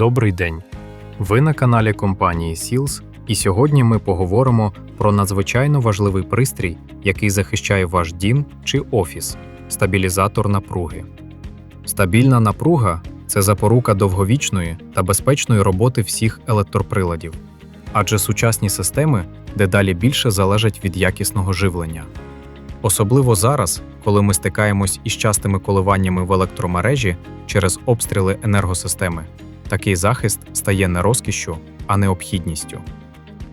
Добрий день! Ви на каналі компанії Сілс, і сьогодні ми поговоримо про надзвичайно важливий пристрій, який захищає ваш дім чи офіс стабілізатор напруги. Стабільна напруга це запорука довговічної та безпечної роботи всіх електроприладів, адже сучасні системи дедалі більше залежать від якісного живлення. Особливо зараз, коли ми стикаємось із частими коливаннями в електромережі через обстріли енергосистеми, такий захист стає не розкішшю, а необхідністю.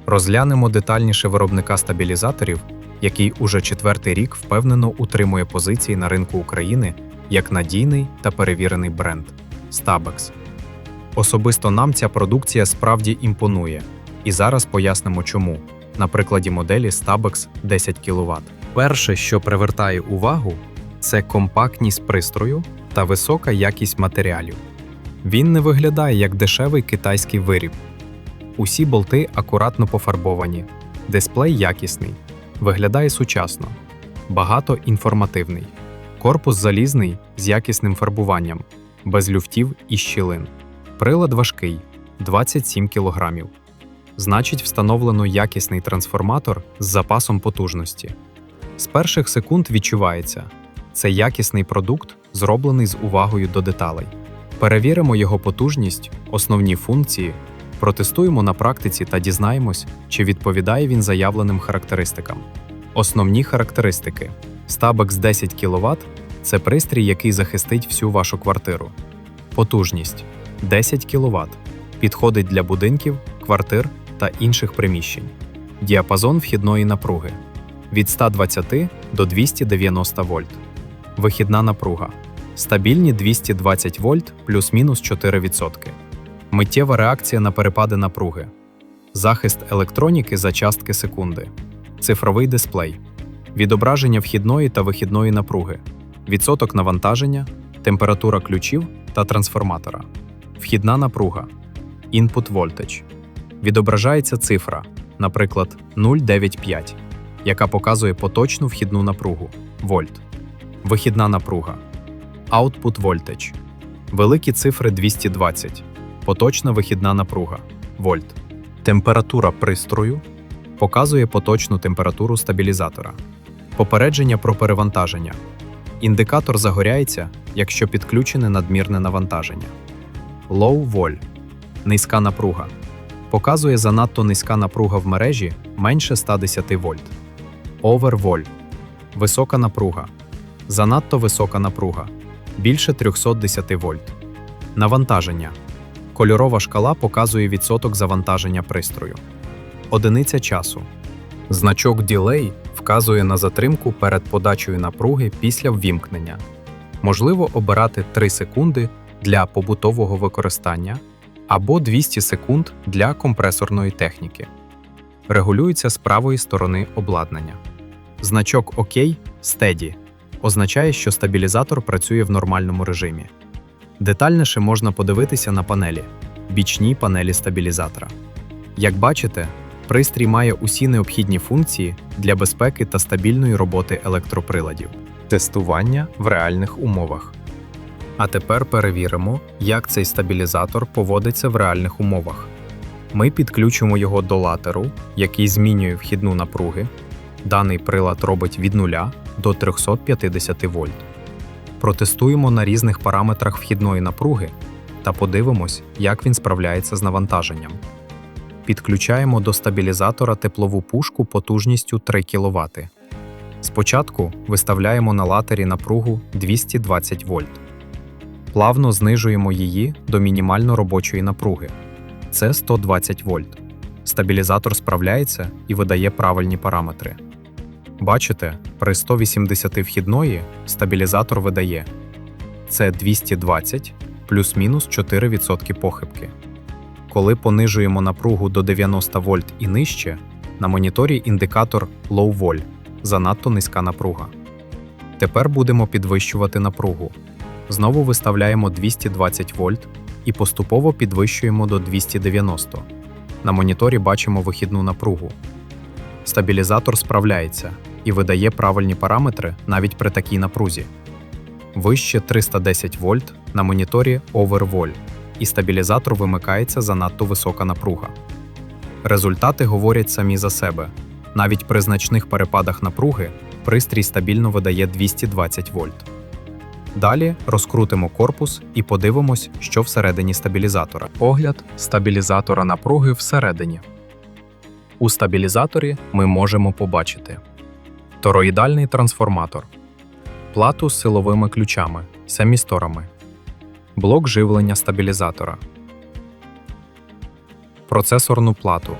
Розглянемо детальніше виробника стабілізаторів, який уже четвертий рік впевнено утримує позиції на ринку України як надійний та перевірений бренд Stabex. Особисто нам ця продукція справді імпонує, і зараз пояснимо чому на прикладі моделі Stabex 10 кВт. Перше, що привертає увагу, це компактність пристрою та висока якість матеріалів. Він не виглядає як дешевий китайський виріб. Усі болти акуратно пофарбовані, дисплей якісний, виглядає сучасно, багато інформативний, корпус залізний з якісним фарбуванням, без люфтів і щілин. Прилад важкий 27 кг. Значить, встановлено якісний трансформатор з запасом потужності. З перших секунд відчувається це якісний продукт, зроблений з увагою до деталей. Перевіримо його потужність, основні функції, протестуємо на практиці та дізнаємось, чи відповідає він заявленим характеристикам. Основні характеристики: Stabex 10 кВт це пристрій, який захистить всю вашу квартиру. Потужність 10 кВт підходить для будинків, квартир та інших приміщень. Діапазон вхідної напруги від 120 до 290 вольт. Вихідна напруга стабільні 220 вольт плюс-мінус 4%. Миттєва реакція на перепади напруги. Захист електроніки за частки секунди. Цифровий дисплей. Відображення вхідної та вихідної напруги. Відсоток навантаження, температура ключів та трансформатора. Вхідна напруга. Input voltage. Відображається цифра, наприклад, 0,95, яка показує поточну вхідну напругу вольт. Вихідна напруга. Output voltage. Великі цифри 220. Поточна вихідна напруга вольт. Температура пристрою показує поточну температуру стабілізатора. Попередження про перевантаження. Індикатор загоряється, якщо підключене надмірне навантаження. Low Vol низька напруга. Показує занадто низька напруга в мережі менше 110 вольт. Over Vol висока напруга. Занадто висока напруга більше 310 вольт. Навантаження. Кольорова шкала показує відсоток завантаження пристрою. Одиниця часу. Значок Delay вказує на затримку перед подачею напруги після ввімкнення. Можливо обирати 3 секунди для побутового використання або 200 секунд для компресорної техніки. Регулюється з правої сторони обладнання. Значок ОК Steady означає, що стабілізатор працює в нормальному режимі. Детальніше можна подивитися на панелі бічній панелі стабілізатора. Як бачите, пристрій має усі необхідні функції для безпеки та стабільної роботи електроприладів. Тестування в реальних умовах. А тепер перевіримо, як цей стабілізатор поводиться в реальних умовах. Ми підключимо його до латеру, який змінює вхідну напруги. Даний прилад робить від 0 до 350 вольт. Протестуємо на різних параметрах вхідної напруги та подивимось, як він справляється з навантаженням. Підключаємо до стабілізатора теплову пушку потужністю 3 кВт. Спочатку виставляємо на латері напругу 220 вольт. Плавно знижуємо її до мінімально робочої напруги. Це 120 вольт. Стабілізатор справляється і видає правильні параметри. Бачите, при 180 вхідної стабілізатор видає це 220 плюс-мінус 4% похибки. Коли понижуємо напругу до 90 вольт і нижче, на моніторі індикатор Low Vol занадто низька напруга. Тепер будемо підвищувати напругу. Знову виставляємо 220 вольт і поступово підвищуємо до 290. На моніторі бачимо вихідну напругу. Стабілізатор справляється і видає правильні параметри навіть при такій напрузі. Вище 310 вольт на моніторі Overvolt і стабілізатор вимикається занадто висока напруга. Результати говорять самі за себе. Навіть при значних перепадах напруги пристрій стабільно видає 220 вольт. Далі розкрутимо корпус і подивимось, що всередині стабілізатора. Огляд стабілізатора напруги всередині. У стабілізаторі ми можемо побачити тороїдальний трансформатор, плату з силовими ключами, семісторами, блок живлення стабілізатора, процесорну плату,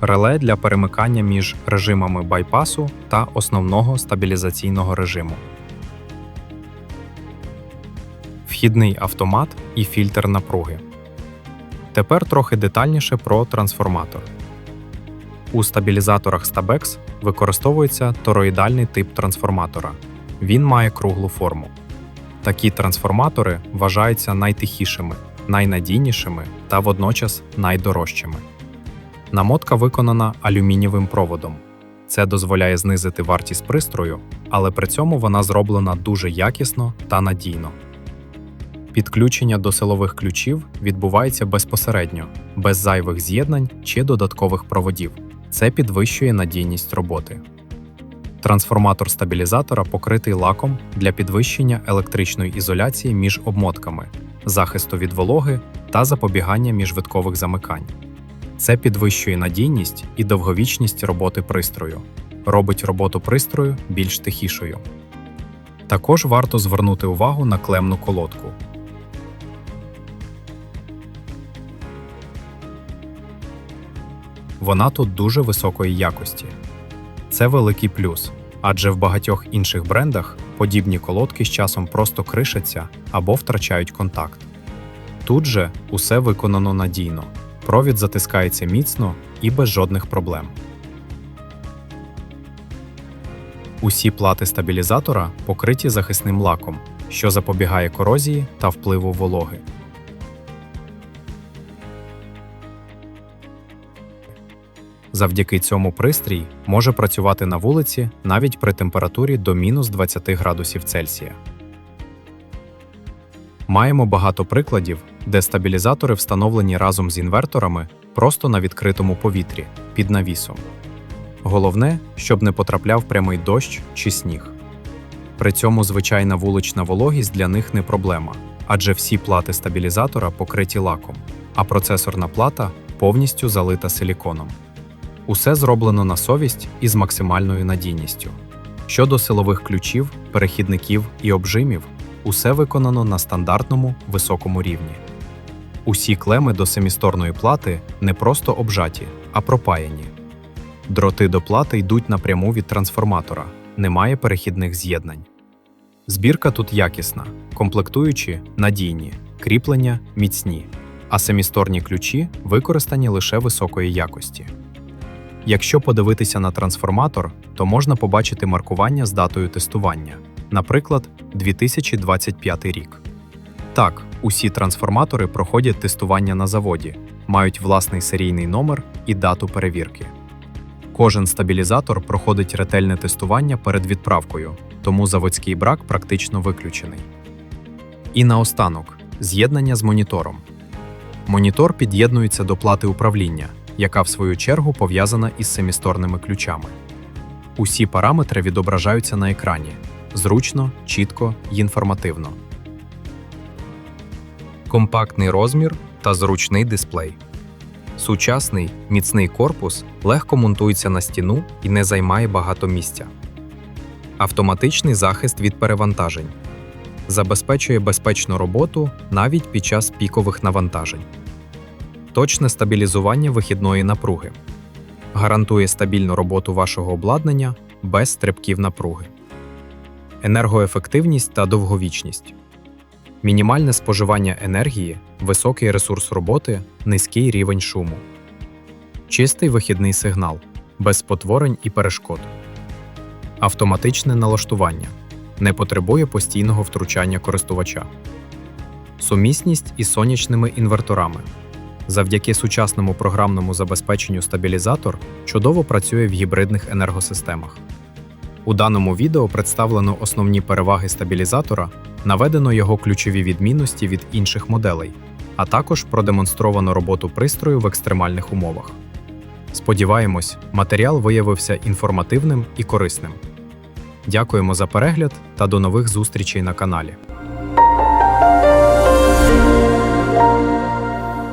реле для перемикання між режимами байпасу та основного стабілізаційного режиму, вхідний автомат і фільтр напруги. Тепер трохи детальніше про трансформатор. У стабілізаторах Stabex використовується тороїдальний тип трансформатора. Він має круглу форму. Такі трансформатори вважаються найтихішими, найнадійнішими та водночас найдорожчими. Намотка виконана алюмінієвим проводом. Це дозволяє знизити вартість пристрою, але при цьому вона зроблена дуже якісно та надійно. Підключення до силових ключів відбувається безпосередньо, без зайвих з'єднань чи додаткових проводів. Це підвищує надійність роботи. Трансформатор стабілізатора покритий лаком для підвищення електричної ізоляції між обмотками, захисту від вологи та запобігання міжвиткових замикань. Це підвищує надійність і довговічність роботи пристрою, робить роботу пристрою більш тихішою. Також варто звернути увагу на клемну колодку. Вона тут дуже високої якості. Це великий плюс, адже в багатьох інших брендах подібні колодки з часом просто кришаться або втрачають контакт. Тут же усе виконано надійно, провід затискається міцно і без жодних проблем. Усі плати стабілізатора покриті захисним лаком, що запобігає корозії та впливу вологи. Завдяки цьому пристрій може працювати на вулиці навіть при температурі до мінус 20 градусів Цельсія. Маємо багато прикладів, де стабілізатори встановлені разом з інверторами просто на відкритому повітрі під навісом. Головне, щоб не потрапляв прямий дощ чи сніг. При цьому звичайна вулична вологість для них не проблема, адже всі плати стабілізатора покриті лаком, а процесорна плата повністю залита силіконом. Усе зроблено на совість і з максимальною надійністю. Щодо силових ключів, перехідників і обжимів, усе виконано на стандартному високому рівні. Усі клеми до семісторної плати не просто обжаті, а пропаяні. Дроти до плати йдуть напряму від трансформатора, немає перехідних з'єднань. Збірка тут якісна, комплектуючі надійні, кріплення міцні, а семісторні ключі використані лише високої якості. Якщо подивитися на трансформатор, то можна побачити маркування з датою тестування, наприклад, 2025 рік. Так, усі трансформатори проходять тестування на заводі, мають власний серійний номер і дату перевірки. Кожен стабілізатор проходить ретельне тестування перед відправкою, тому заводський брак практично виключений. І наостанок з'єднання з монітором. Монітор під'єднується до плати управління, яка в свою чергу пов'язана із семісторними ключами. Усі параметри відображаються на екрані зручно, чітко й інформативно. Компактний розмір та зручний дисплей. Сучасний міцний корпус легко монтується на стіну і не займає багато місця. Автоматичний захист від перевантажень забезпечує безпечну роботу навіть під час пікових навантажень. Точне стабілізування вихідної напруги. Гарантує стабільну роботу вашого обладнання без стрибків напруги, енергоефективність та довговічність, мінімальне споживання енергії, високий ресурс роботи, низький рівень шуму, чистий вихідний сигнал, без спотворень і перешкод, автоматичне налаштування. Не потребує постійного втручання користувача, сумісність із сонячними інверторами. Завдяки сучасному програмному забезпеченню стабілізатор чудово працює в гібридних енергосистемах. У даному відео представлено основні переваги стабілізатора, наведено його ключові відмінності від інших моделей, а також продемонстровано роботу пристрою в екстремальних умовах. Сподіваємось, матеріал виявився інформативним і корисним. Дякуємо за перегляд та до нових зустрічей на каналі.